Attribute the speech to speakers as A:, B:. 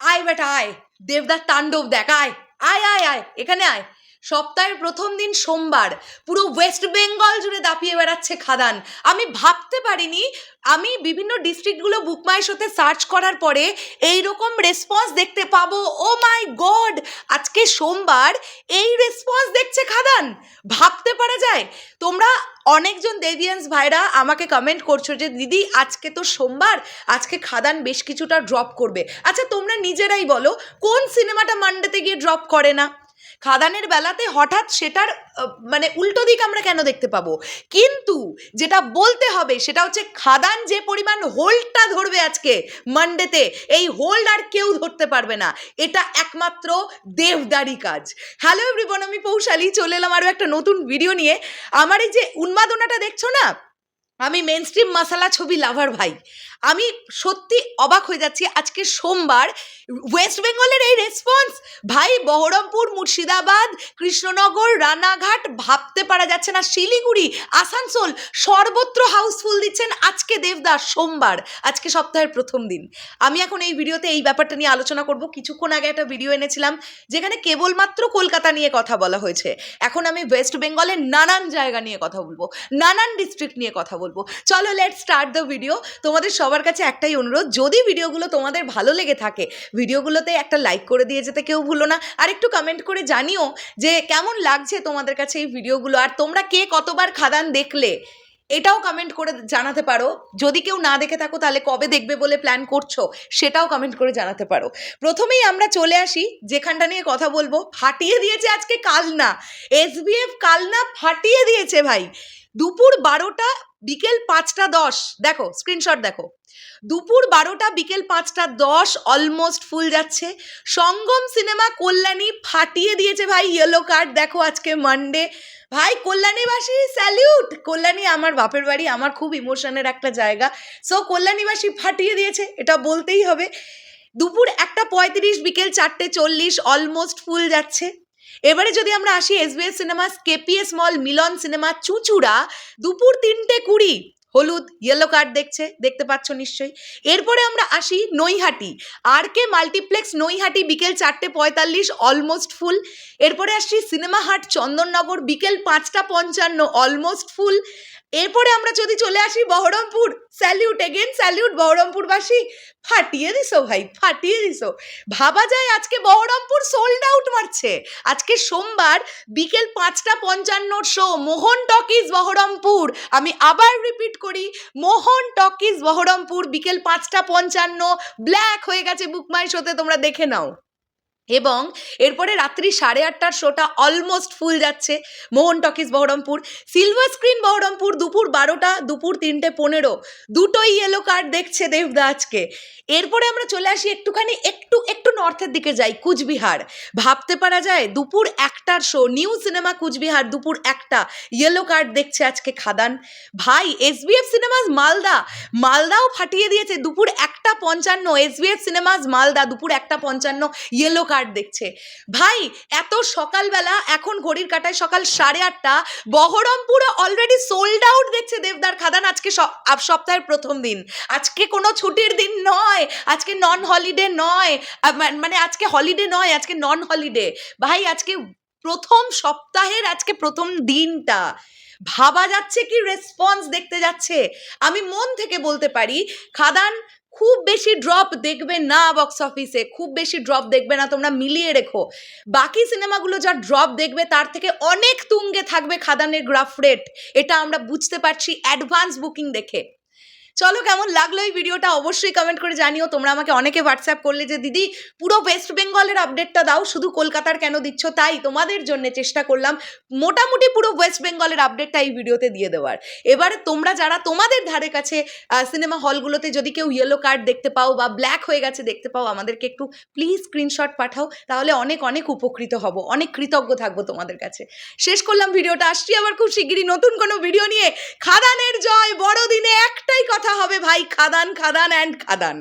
A: আয় বেটা, আয়। দেবদার তাণ্ডব দেখ, আয়। আয় আয় আয়। এখানে আয়। সপ্তাহের প্রথম দিন সোমবার, পুরো ওয়েস্ট বেঙ্গল জুড়ে দাপিয়ে বেড়াচ্ছে খাদান। আমি ভাবতে পারিনি, আমি বিভিন্ন ডিস্ট্রিক্টগুলো বুকমাই শোতে সার্চ করার পরে এই রকম রেসপন্স দেখতে পাবো। ও মাই গড আজকে সোমবার এই রেসপন্স দেখছে খাদান। ভাবতে পারা যায়, তোমরা অনেকজন দেবিয়ান্স ভাইরা আমাকে কমেন্ট করছ যে, দিদি, আজকে তো সোমবার, আজকে খাদান বেশ কিছুটা ড্রপ করবে। আচ্ছা তোমরা নিজেরাই বলো, কোন সিনেমাটা মান্ডেতে গিয়ে ড্রপ করে না? খাদানের বেলাতে হঠাৎ সেটার মানে উল্টো দিক আমরা কেন দেখতে পাবো? কিন্তু যেটা বলতে হবে সেটা হচ্ছে খাদান যে পরিমাণ হোল্ডটা ধরবে আজকে মানডেতে, এই হোল্ড আর কেউ ধরতে পারবে না। এটা একমাত্র দেবদারি কাজ। হ্যালো এভরিবন আমি পৌশালি, চলে এলাম আরও একটা নতুন ভিডিও নিয়ে। আমার এই যে উন্মাদনাটা দেখছ না? আমি মেন স্ট্রিম মশালা ছবি লাভার ভাই। আমি সত্যি অবাক হয়ে যাচ্ছি। আজকে সোমবার ওয়েস্ট বেঙ্গলের এই রেসপন্স ভাই, বহরমপুর, মুর্শিদাবাদ, কৃষ্ণনগর, রানাঘাট, ভাবতে পারা যাচ্ছে না। শিলিগুড়ি, আসানসোল, সর্বত্র হাউসফুল দিচ্ছেন আজকে দেবদাস, সোমবার, আজকে সপ্তাহের প্রথম দিন। আমি এখন এই ভিডিওতে এই ব্যাপারটা নিয়ে আলোচনা করব। কিছুক্ষণ আগে একটা ভিডিও এনেছিলাম, যেখানে কেবলমাত্র কলকাতা নিয়ে কথা বলা হয়েছে। এখন আমি ওয়েস্ট বেঙ্গলের নানান জায়গা নিয়ে কথা বলব, নানান ডিস্ট্রিক্ট নিয়ে কথা বলব। চলো লেট স্টার্ট দ্য ভিডিও তোমাদের সবার কাছে একটাই অনুরোধ, যদি ভিডিওগুলো তোমাদের ভালো লেগে থাকে ভিডিওগুলোতে একটা লাইক করে দিয়ে যেতে কেউ ভুলো না। আর একটু কমেন্ট করে জানিও যে কেমন লাগছে তোমাদের কাছে এই ভিডিওগুলো আর তোমরা কে কতবার খাদান দেখলে? এটাও কমেন্ট করে জানাতে পারো। যদি কেউ না দেখে থাকো, তাহলে কবে দেখবে বলে প্ল্যান করছ, সেটাও কমেন্ট করে জানাতে পারো। প্রথমেই আমরা চলে আসি, যেখানটা নিয়ে কথা বলব। ফাটিয়ে দিয়েছে আজকে কালনা। এসবিএফ কালনা ফাটিয়ে দিয়েছে ভাই। দুপুর বারোটা, বিকেল পাঁচটা দশ। দেখো স্ক্রিনশট দেখো। দুপুর বারোটা, বিকেল পাঁচটা দশ অলমোস্ট ফুল যাচ্ছে। সঙ্গম সিনেমা কল্যাণী ফাটিয়ে দিয়েছে ভাই ইয়েলো কার্ড দেখো আজকে মানডে ভাই কল্যাণীবাসী স্যালিউট কল্যাণী আমার বাপের বাড়ি, আমার খুব ইমোশনের একটা জায়গা। সো কল্যাণীবাসী ফাটিয়ে দিয়েছে, এটা বলতেই হবে। দুপুর একটা পঁয়ত্রিশ, বিকেল চারটে চল্লিশ অলমোস্ট ফুল যাচ্ছে। এবারে যদি আমরা আসি SBS cinema KPS mall Milan cinema, Chuchura, দুপুর তিনটে কুড়ি। হলুদ ইয়েলো কার্ড দেখছে, দেখতে পাচ্ছ নিশ্চয়ই। এরপরে আমরা আসি Naihati. R K multiplex Naihati বিকেল চারটে পঁয়তাল্লিশ অলমোস্ট ফুল এরপরে আসছি সিনেমা হাট চন্দননগর, বিকেল পাঁচটা পঞ্চান্ন অলমোস্ট ফুল এরপরে আমরা যদি চলে আসি বহরমপুর স্যালিউট এগেন স্যালিউট বহরমপুরবাসী। ফাটিয়ে দিছো ভাই, ফাটিয়ে দিছো। ভাবা যায় আজকে বহরমপুর সোল্ড আউট মারছে। আজকে সোমবার বিকেল পাঁচটা পঞ্চান্নর শো মোহন টকিজ বহরমপুর। আমি আবার রিপিট করি, মোহন টকিজ বহরমপুর, বিকেল পাঁচটা পঞ্চান্ন। ব্ল্যাক হয়ে গেছে বুকমাই শোতে তোমরা দেখে নাও। এবং এরপরে রাত্রি সাড়ে আটটার শোটা অলমোস্ট ফুল যাচ্ছে। Mohan talkies Berhampore silver screen Berhampore, দুপুর বারোটা, দুপুর তিনটে পনেরো। দুটোই ইয়েলো কার্ড দেখছে দেবদা আজকে এরপরে আমরা চলে আসি একটুখানি, একটু একটু নর্থের দিকে যাই, কুচবিহার। ভাবতে পারা যায় দুপুর একটার শো নিউ সিনেমা কুচবিহার দুপুর একটা। ইয়েলো কার্ড দেখছে আজকে খাদান। ভাই এসবিএফ সিনেমাস মালদা। মালদাও ফাটিয়ে দিয়েছে দুপুর একটা পঞ্চান্ন। এসবিএফ সিনেমাস মালদা, দুপুর একটা পঞ্চান্ন ইয়েলো কার্ড দেখছে। ভাই, এত সকালবেলা, এখন ঘড়ির কাটায় সকাল সাড়ে আটটা, বহরমপুরে অলরেডি সোল্ড আউট দেখছে দেবদার খাদান আজকে সপ্তাহের প্রথম দিন। আজকে কোনো ছুটির দিন নয়, আজকে নন হলিডে নয় মানে আজকে হলিডে নয়, আজকে নন হলিডে ভাই, আজকে প্রথম সপ্তাহের, আজকে প্রথম দিনটা। ভাবা যাচ্ছে কি রেসপন্স দেখতে যাচ্ছে? আমি মন থেকে বলতে পারি, খাদান, খুব বেশি ড্রপ দেখবে না বক্স অফিসে খুব বেশি ড্রপ দেখবে না, তোমরা মিলিয়ে রেখো। বাকি সিনেমাগুলো যা ড্রপ দেখবে, তার থেকে অনেক তুঙ্গে থাকবে খাদানের গ্রাফ রেট এটা আমরা বুঝতে পারছি অ্যাডভান্স বুকিং দেখে। চলো কেমন লাগল এই ভিডিওটা অবশ্যই কমেন্ট করে জানিও। তোমরা আমাকে অনেকে হোয়াটসঅ্যাপ করলে যে, দিদি, পুরো ওয়েস্ট বেঙ্গলের আপডেটটা দাও, শুধু কলকাতার কেন দিচ্ছ? তাই তোমাদের জন্য চেষ্টা করলাম মোটামুটি পুরো ওয়েস্ট বেঙ্গলের আপডেটটা এই ভিডিওতে দিয়ে দেওয়ার। এবারে তোমরা যারা তোমাদের ধারে কাছে সিনেমা হলগুলোতে যদি কেউ ইয়েলো কার্ড দেখতে পাও বা ব্ল্যাক হয়ে গেছে দেখতে পাও, আমাদেরকে একটু প্লিজ স্ক্রিনশট পাঠাও, তাহলে অনেক অনেক উপকৃত হব, অনেক কৃতজ্ঞ থাকব তোমাদের কাছে। শেষ করলাম ভিডিওটা আসছি আবার খুব শিগগিরই নতুন কোনো ভিডিও নিয়ে। খাদানের জয়, বড়দিনে একটাই কথা হবে ভাই খাদান খাদান অ্যান্ড খাদান।